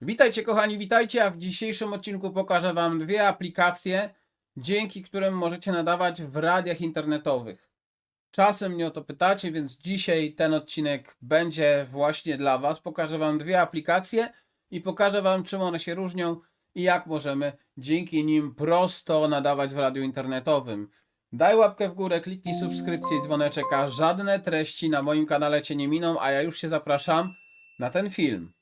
Witajcie kochani, witajcie, a w dzisiejszym odcinku pokażę Wam dwie aplikacje, dzięki którym możecie nadawać w radiach internetowych. Czasem mnie o to pytacie, więc dzisiaj ten odcinek będzie właśnie dla Was. Pokażę Wam dwie aplikacje i pokażę Wam czym one się różnią i jak możemy dzięki nim prosto nadawać w radiu internetowym. Daj łapkę w górę, kliknij subskrypcję i dzwoneczek, a żadne treści na moim kanale Cię nie miną, a ja już się zapraszam na ten film.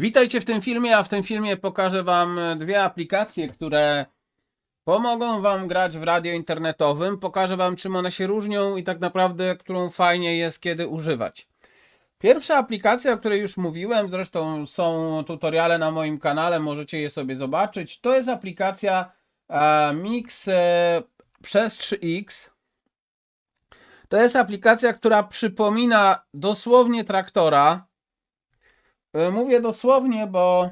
Witajcie w tym filmie, a w tym filmie pokażę Wam dwie aplikacje, które pomogą Wam grać w radio internetowym. Pokażę Wam, czym one się różnią i tak naprawdę, którą fajnie jest kiedy używać. Pierwsza aplikacja, o której już mówiłem, zresztą są tutoriale na moim kanale, możecie je sobie zobaczyć. To jest aplikacja e, Mix e, przez 3X. To jest aplikacja, która przypomina dosłownie traktora. E, Mówię dosłownie, bo.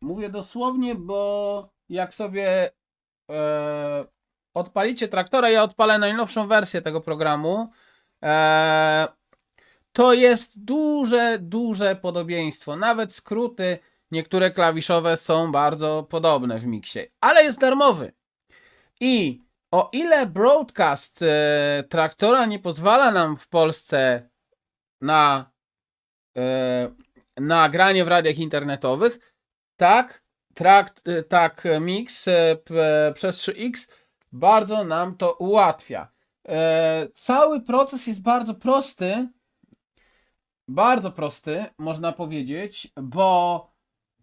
Mówię dosłownie, bo jak sobie e, odpalicie traktora, ja odpalę najnowszą wersję tego programu. E, to jest duże, duże podobieństwo. Nawet skróty, niektóre klawiszowe są bardzo podobne w miksie, ale jest darmowy. I o ile broadcast e, traktora nie pozwala nam w Polsce na, e, na granie w radiach internetowych, tak, trakt, e, tak Mix e, przez 3X bardzo nam to ułatwia. Cały proces jest bardzo prosty, bardzo prosty, można powiedzieć, bo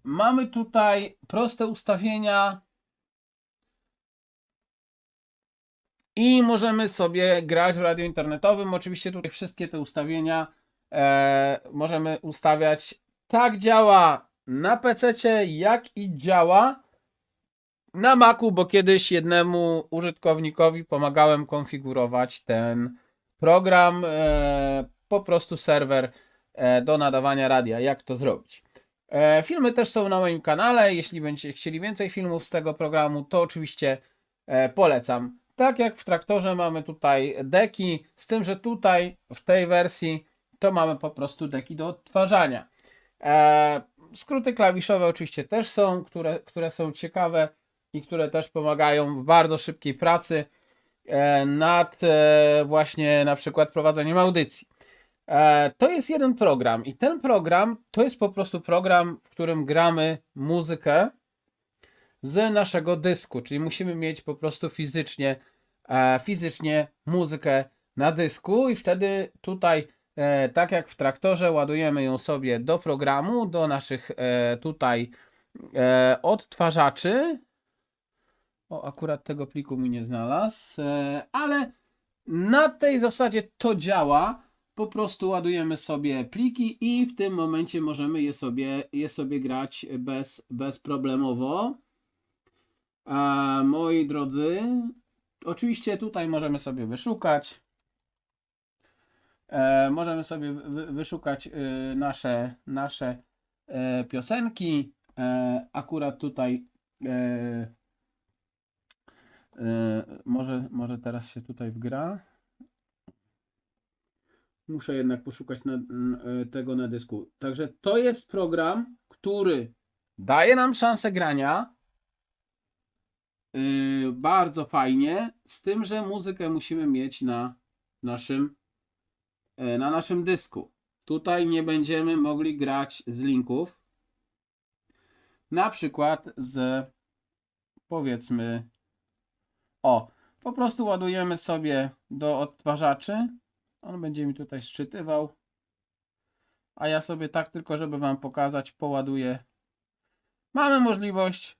mamy tutaj proste ustawienia i możemy sobie grać w radiu internetowym. Oczywiście tutaj wszystkie te ustawienia e, możemy ustawiać. Tak działa na PC, jak i działa na Macu, bo kiedyś jednemu użytkownikowi pomagałem konfigurować ten program, e, po prostu serwer e, do nadawania radia. Jak to zrobić? E, filmy też są na moim kanale. Jeśli będziecie chcieli więcej filmów z tego programu, to oczywiście e, polecam. Tak jak w traktorze mamy tutaj deki, z tym, że tutaj w tej wersji to mamy po prostu deki do odtwarzania. E, skróty klawiszowe oczywiście też są, które, które są ciekawe i które też pomagają w bardzo szybkiej pracy e, nad e, właśnie na przykład prowadzeniem audycji. E, To jest jeden program i ten program to jest po prostu program, w którym gramy muzykę z naszego dysku, czyli musimy mieć po prostu fizycznie, fizycznie muzykę na dysku i wtedy tutaj, tak jak w traktorze, ładujemy ją sobie do programu, do naszych e, tutaj e, odtwarzaczy. O, akurat tego pliku mi nie znalazł, e, ale na tej zasadzie to działa. Po prostu ładujemy sobie pliki i w tym momencie możemy je sobie, je sobie grać bez, bezproblemowo. Moi drodzy, oczywiście tutaj możemy sobie wyszukać. E, możemy sobie wy, wyszukać e, nasze, nasze e, piosenki. Akurat tutaj może, może teraz się tutaj wgra. Muszę jednak poszukać na, tego na dysku. Także to jest program, który daje nam szansę grania. Yy, bardzo fajnie, z tym, że muzykę musimy mieć na naszym, na naszym dysku. Tutaj nie będziemy mogli grać z linków. Na przykład z powiedzmy o, po prostu ładujemy sobie do odtwarzaczy. On będzie mi tutaj szczytywał. A ja sobie tak tylko, żeby Wam pokazać, poładuję. Mamy możliwość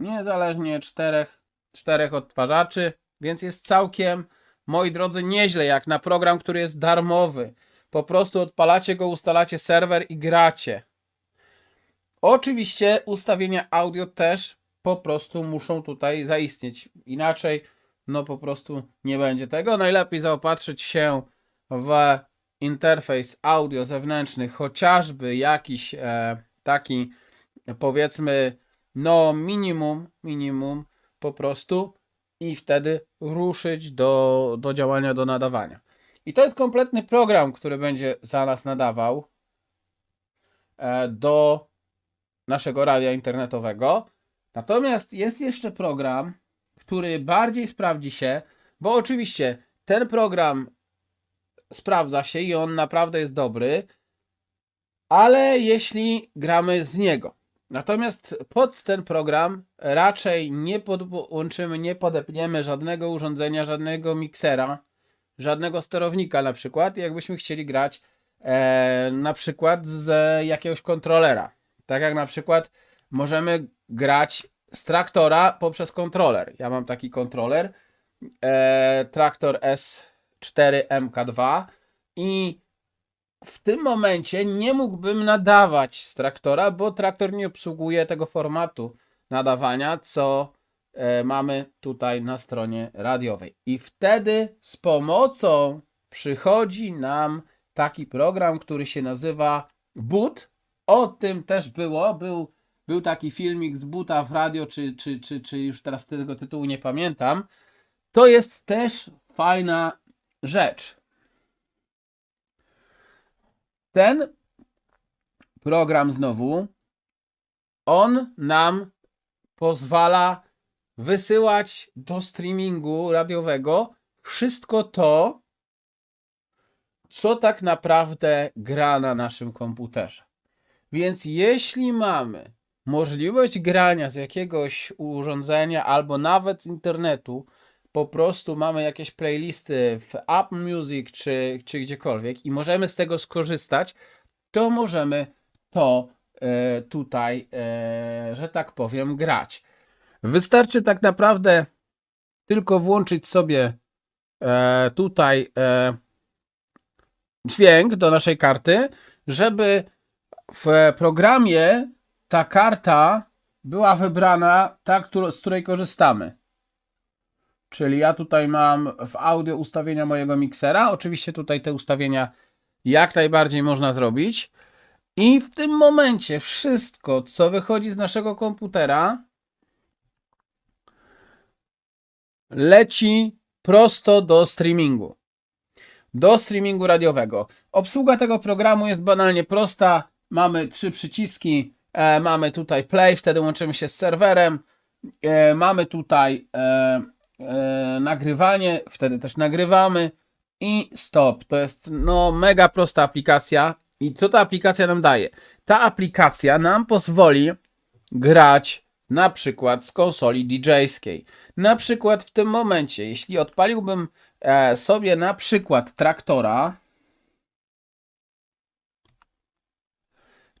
niezależnie czterech, czterech odtwarzaczy, więc jest całkiem, moi drodzy, nieźle jak na program, który jest darmowy. Po prostu odpalacie go, ustalacie serwer i gracie. Oczywiście ustawienia audio też po prostu muszą tutaj zaistnieć. Inaczej, no po prostu nie będzie tego. Najlepiej zaopatrzyć się w interfejs audio zewnętrzny, chociażby jakiś e, taki powiedzmy no minimum, minimum po prostu i wtedy ruszyć do, do działania, do nadawania. I to jest kompletny program, który będzie za nas nadawał e, do naszego radia internetowego. Natomiast jest jeszcze program, który bardziej sprawdzi się, bo oczywiście ten program sprawdza się i on naprawdę jest dobry, ale jeśli gramy z niego. Natomiast pod ten program raczej nie podłączymy, nie podepniemy żadnego urządzenia, żadnego miksera, żadnego sterownika na przykład, jakbyśmy chcieli grać e, na przykład z jakiegoś kontrolera. Tak jak na przykład możemy grać z traktora poprzez kontroler. Ja mam taki kontroler, e, traktor S4 MK2 i w tym momencie nie mógłbym nadawać z traktora, bo traktor nie obsługuje tego formatu nadawania, co e, mamy tutaj na stronie radiowej. I wtedy z pomocą przychodzi nam taki program, który się nazywa Boot. O tym też było. Był, był taki filmik z buta w radio, czy, czy, czy, czy już teraz tego tytułu nie pamiętam. To jest też fajna rzecz. Ten program znowu, on nam pozwala wysyłać do streamingu radiowego wszystko to, co tak naprawdę gra na naszym komputerze. Więc jeśli mamy możliwość grania z jakiegoś urządzenia albo nawet z internetu, po prostu mamy jakieś playlisty w Apple Music czy, czy gdziekolwiek i możemy z tego skorzystać, to możemy to e, tutaj, e, że tak powiem, grać. Wystarczy tak naprawdę tylko włączyć sobie e, tutaj e, dźwięk do naszej karty, żeby w programie ta karta była wybrana, ta, z której korzystamy. Czyli ja tutaj mam w audio ustawienia mojego miksera. Oczywiście tutaj te ustawienia jak najbardziej można zrobić. I w tym momencie wszystko, co wychodzi z naszego komputera, leci prosto do streamingu. Do streamingu radiowego. Obsługa tego programu jest banalnie prosta. Mamy trzy przyciski. E, mamy tutaj play, wtedy łączymy się z serwerem. E, mamy tutaj e, e, nagrywanie, wtedy też nagrywamy i stop. To jest no mega prosta aplikacja. I co ta aplikacja nam daje? Ta aplikacja nam pozwoli grać na przykład z konsoli DJ-skiej. Na przykład w tym momencie, jeśli odpaliłbym e, sobie na przykład traktora,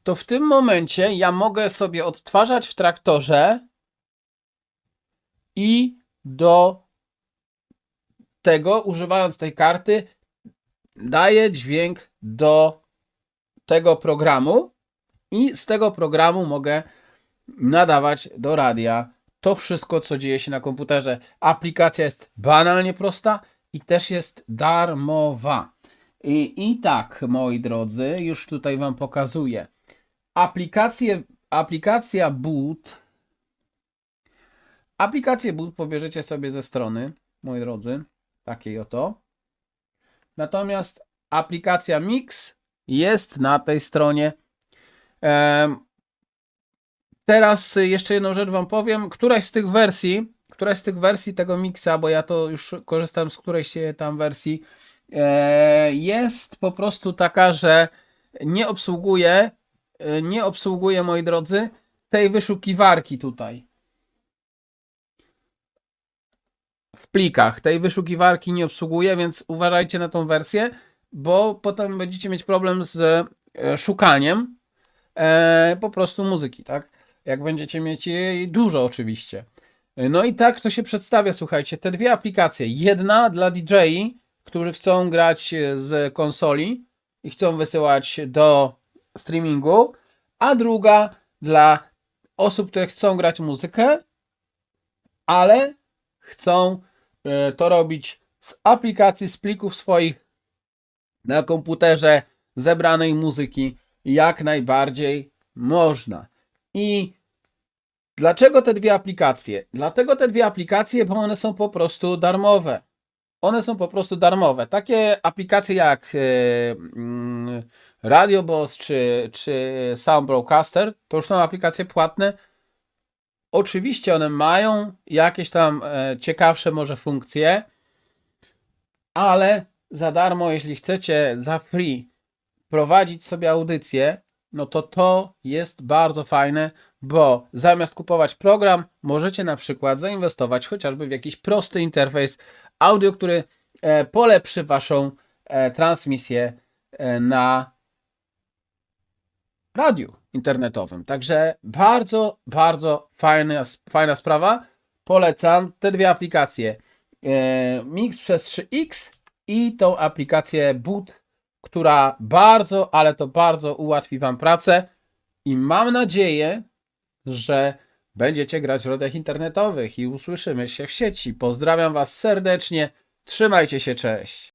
to w tym momencie ja mogę sobie odtwarzać w traktorze i do tego, używając tej karty, daję dźwięk do tego programu i z tego programu mogę nadawać do radia to wszystko, co dzieje się na komputerze. Aplikacja jest banalnie prosta i też jest darmowa. I, i tak, moi drodzy, już tutaj Wam pokazuję. Aplikację, aplikacja Boot. Aplikację Boot pobierzecie sobie ze strony, moi drodzy, takiej oto. Natomiast aplikacja Mix jest na tej stronie. Teraz jeszcze jedną rzecz Wam powiem. Któraś z tych wersji, któraś z tych wersji tego miksa, bo ja to już korzystam z którejś tam wersji, e, jest po prostu taka, że nie obsługuje, e, nie obsługuje, moi drodzy, tej wyszukiwarki tutaj. W plikach tej wyszukiwarki nie obsługuje, więc uważajcie na tą wersję, bo potem będziecie mieć problem z e, szukaniem e, po prostu muzyki, tak? Jak będziecie mieć jej dużo, oczywiście. No i tak to się przedstawia, słuchajcie. Te dwie aplikacje. Jedna dla DJ-i, którzy chcą grać z konsoli i chcą wysyłać do streamingu, a druga dla osób, które chcą grać muzykę, ale chcą e, to robić z aplikacji, z plików swoich na komputerze zebranej muzyki jak najbardziej można. I dlaczego te dwie aplikacje? Dlatego te dwie aplikacje, bo one są po prostu darmowe. One są po prostu darmowe. Takie aplikacje jak e, mm, Radio Boss czy, czy Sound Broadcaster to już są aplikacje płatne. Oczywiście one mają jakieś tam e, ciekawsze może funkcje, ale za darmo, jeśli chcecie za free prowadzić sobie audycję, no to to jest bardzo fajne, bo zamiast kupować program, możecie na przykład zainwestować chociażby w jakiś prosty interfejs audio, który e, polepszy waszą e, transmisję na radiu internetowym. Także bardzo, bardzo fajna, fajna sprawa. Polecam te dwie aplikacje. E, Mix przez 3X i tą aplikację Boot, która bardzo, ale to bardzo ułatwi Wam pracę i mam nadzieję, że będziecie grać w radiach internetowych i usłyszymy się w sieci. Pozdrawiam Was serdecznie. Trzymajcie się, cześć.